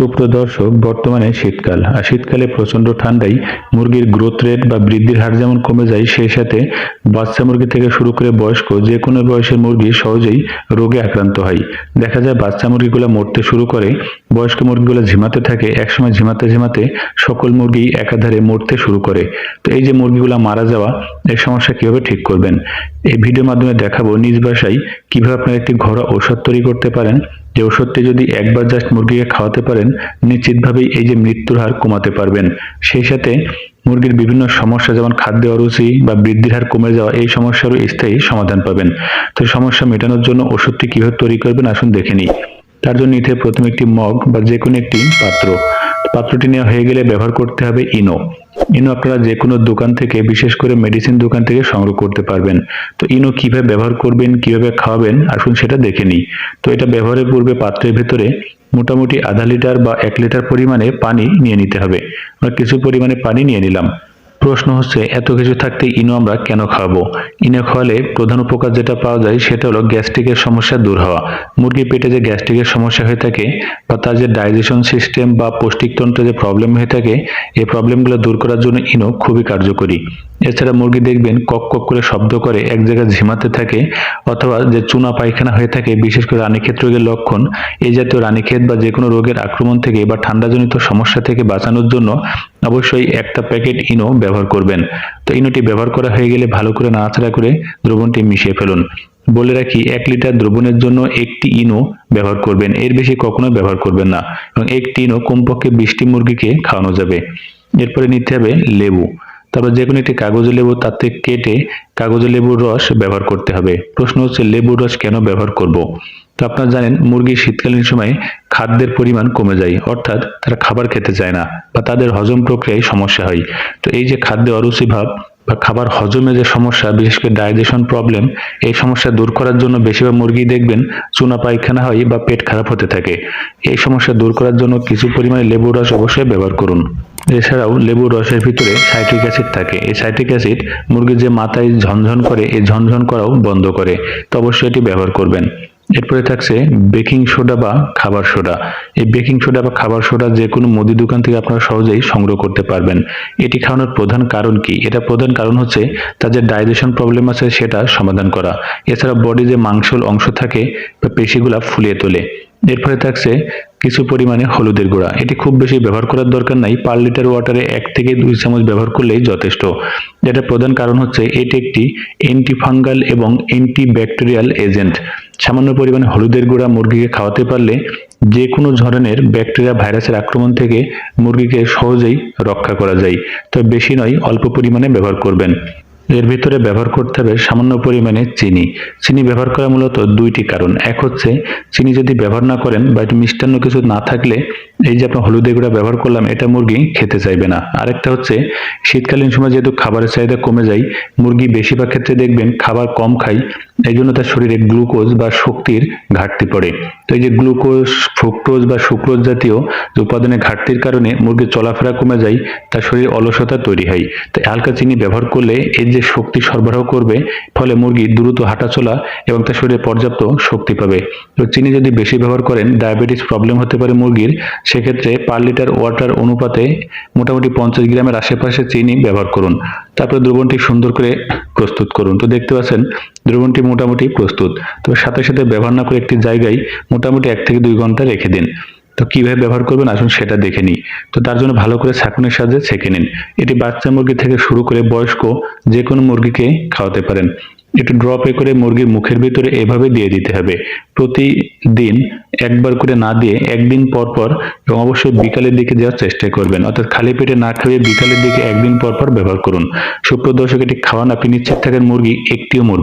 সুপ্রদর্শক বর্তমানে শীতকাল। আর শীতকালে প্রচণ্ড ঠান্ডায় মুরগির গ্রোথ রেট বা বৃদ্ধির হার যেমন কমে যায়, সেই সাথে বাচ্চা মুরগি থেকে শুরু করে বয়স্ক যে কোনো বয়সের মুরগি সহজেই রোগে আক্রান্ত হয়। দেখা যায় বাচ্চা মুরগিগুলো মরতে শুরু করে, বয়স্ক মুরগিগুলো ঝিমাতে থাকে, একসময় ঝিমাতে ঝিমাতে সকল মুরগি একাধারে মরতে শুরু করে। তো এই যে মুরগিগুলো মারা যাওয়া এই সমস্যা কীভাবে ঠিক করবেন? এই ভিডিওর মাধ্যমে দেখাবো নিজ বাসায় কীভাবে আপনারা একটি ঘরোয়া ঔষধ তৈরি করতে পারেন যে ওষুধটি যদি একবার জাস্ট মুরগিকে খাওয়াতে পারেন, নিশ্চিতভাবেই এই যে মৃত্যুর হার কমাতে পারবেন। সেই সাথে মুরগির বিভিন্ন সমস্যা যেমন খাদ্যে অরুচি বা বৃদ্ধির হার কমে যাওয়া, এই সমস্যারও স্থায়ী সমাধান পাবেন। তো সমস্যা মেটানোর জন্য ওষুধটি কীভাবে তৈরি করবেন আসুন দেখে নিই। তার জন্য নিতে প্রথমে একটি মগ বা যে কোনো একটি পাত্র। পাত্রটি নেওয়া হয়ে গেলে ব্যবহার করতে হবে ইনো। ইনো আপনারা যে কোনো দোকান থেকে, বিশেষ করে মেডিসিন দোকান থেকে সংগ্রহ করতে পারবেন। তো ইনো কীভাবে ব্যবহার করবেন, কীভাবে খাওয়াবেন, আসুন সেটা দেখে নিই। তো এটা ব্যবহারের পূর্বে পাত্রের ভেতরে মোটামুটি আধা লিটার বা এক লিটার পরিমাণে পানি নিয়ে নিতে হবে। আমরা কিছু পরিমাণে পানি নিয়ে নিলাম। প্রশ্ন হচ্ছে, এত কিছু থাকতে ইনো আমরা কেন খাওয়াবো ইনো খাওয়ালে প্রধান উপকার যেটা পাওয়া যায় সেটা হলো গ্যাস্ট্রিকের সমস্যা দূর হওয়া। মুরগির পেটে যে গ্যাস্ট্রিকের সমস্যা হয়ে থাকে বা তার যে ডাইজেশন সিস্টেম বা পৌষ্টিকতন্ত্রে যে প্রবলেম হয়ে থাকে, এই প্রবলেমগুলো দূর করার জন্য ইনো খুবই কার্যকরী। এছাড়া মুরগি দেখবেন কক কক করে শব্দ করে, এক জায়গায় ঝিমাতে থাকে অথবা যে চুনা পায়খানা হয়ে থাকে, বিশেষ করে রানীক্ষেত রোগের লক্ষণ, এই জাতীয় রানীক্ষেত বা যে কোনো রোগের আক্রমণ থেকে বা ঠান্ডাজনিত সমস্যা থেকে বাঁচানোর জন্য অবশ্যই একটা প্যাকেট ইনো ব্যবহার করবেন। তো ইনোটি ব্যবহার করা হয়ে গেলে ভালো করে নাড়াচাড়া করে দ্রবণটি মিশিয়ে ফেলুন। বলে রাখি, এক লিটার দ্রবণের জন্য একটি ইনো ব্যবহার করবেন। এর বেশি কখনো ব্যবহার করবেন না এবং একটি ইনো কমপক্ষে বিশটি মুরগিকে খাওয়ানো যাবে। এরপরে নিতে হবে লেবু। তারপর যে কোনো একটি কাগজে লেবু তাতে কেটে কাগজে লেবুর রস ব্যবহার করতে হবে। প্রশ্ন হচ্ছে, লেবুর রস কেন ব্যবহার করব? তো আপনারা জানেন, মুরগি শীতকালীন সময়ে খাদ্যের পরিমাণ কমে যায়, অর্থাৎ তারা খাবার খেতে চায় না বা তাদের হজম প্রক্রিয়ায় সমস্যা হয়। তো এই যে খাদ্যে অরুচি ভাব বা খাবার হজমে যে সমস্যা, বিশেষ করে ডাইজেশন প্রবলেম এই সমস্যা দূর করার জন্য বেশিরভাগ মুরগি দেখবেন চুনা পায়খানা হয় বা পেট খারাপ হতে থাকে। এই সমস্যা দূর করার জন্য কিছু পরিমাণে লেবুর রস অবশ্যই ব্যবহার করুন। এছাড়াও লেবুর রসের ভিতরে সাইট্রিক অ্যাসিড থাকে। এই সাইট্রিক অ্যাসিড মুরগির যে মাথায় ঝনঝন করে, এই ঝনঝন করাও বন্ধ করে। তো অবশ্যই এটি ব্যবহার করবেন। এরপরে থাকছে বেকিং সোডা বা খাবার সোডা এই বেকিং সোডা বা খাবার সোডা যে কোনো মুদি দোকান থেকে আপনারা সহজেই সংগ্রহ করতে পারবেন। এটি খাওয়ানোর প্রধান কারণ কি? এটা প্রধান কারণ হচ্ছে তার যে ডাইজেশন প্রবলেম আছে সেটা সমাধান করা। এছাড়া বডি যে মাংসল অংশ থাকে বা পেশিগুলা ফুলিয়ে তোলে। এরপরে থাকছে কিছু পরিমাণে হলুদের গুঁড়া। এটি খুব বেশি ব্যবহার করার দরকার নাই। পার লিটার ওয়াটারে এক থেকে দুই চামচ ব্যবহার করলেই যথেষ্ট। যেটা প্রধান কারণ হচ্ছে এটি একটি অ্যান্টিফাঙ্গাল এবং অ্যান্টিব্যাকটেরিয়াল এজেন্ট সামান্য পরিমাণে হলুদের গুঁড়া মুরগিকে খাওয়াতে পারলে যে কোনো ধরনের ব্যাকটেরিয়া ভাইরাসের আক্রমণ থেকে মুরগিকে সহজেই রক্ষা করা যায়। তবে বেশি নয়, অল্প পরিমাণে ব্যবহার করবেন। এর ভিতরে ব্যবহার করতে হবে সামান্য পরিমাণে চিনি। চিনি ব্যবহার করা মূলত দুইটি কারণ। এক হচ্ছে, চিনি যদি ব্যবহার না করেন বা মিষ্টান্ন কিছু না থাকলে এই যে আপনার হলুদের গুঁড়া ব্যবহার করলাম, এটা মুরগি খেতে চাইবে না। আরেকটা হচ্ছে, শীতকালীন সময় যেহেতু খাবারের চাহিদা কমে যায়, মুরগি বেশিরভাগ ক্ষেত্রে দেখবেন খাবার কম খায় এই জন্য তার শরীরে গ্লুকোজ বা শক্তির ঘাটতি পড়ে। তো এই যে গ্লুকোজ, ফ্রুক্টোজ বা সুক্রোজ জাতীয় উপাদানের ঘাটতির কারণে মুরগির চলাফেরা কমে যায়, তার শরীর অলসতা তৈরি হয়। তো হালকা চিনি ব্যবহার করলে এর যে শক্তি সরবরাহ করবে, ফলে মুরগি দ্রুত হাঁটাচলা এবং তার শরীরে পর্যাপ্ত শক্তি পাবে। তো চিনি যদি বেশি ব্যবহার করেন, ডায়াবেটিস প্রবলেম হতে পারে মুরগির সেক্ষেত্রে পার লিটার ওয়াটার অনুপাতে মোটামুটি পঞ্চাশ গ্রামের আশেপাশে চিনি ব্যবহার করুন। তারপরে দ্রবণটি সুন্দর করে প্রস্তুত করুন। তো দেখতে পাচ্ছেন, দ্রবণটি মোটামুটি প্রস্তুত। তবে সাথে সাথে ব্যবহার না করে একটি জায়গায় মোটামুটি এক থেকে দুই ঘণ্টা রেখে দিন। তো কীভাবে ব্যবহার করবেন? আসুন সেটা দেখে নিই। তো তার জন্য ভালো করে ছাঁকুনির সাহায্যে ছেঁকে নিন। এটি বাচ্চা মুরগি থেকে শুরু করে বয়স্ক যে কোনো মুরগিকে খাওয়াতে পারেন। একটু ড্রপে করে মুরগির মুখের ভিতরে এভাবে দিয়ে দিতে হবে। প্রতিদিন একবার করে না দিয়ে একদিন পর পর এবং অবশ্যই বিকালের দিকে দেওয়ার চেষ্টা করবেন। অর্থাৎ খালি পেটে না খাইয়ে বিকালের দিকে একদিন পর পর ব্যবহার করুন। সুপ্রদর্শক, এটি খাওয়ান, আপনি নিশ্চিত থাকেন মুরগি একটিও মরবে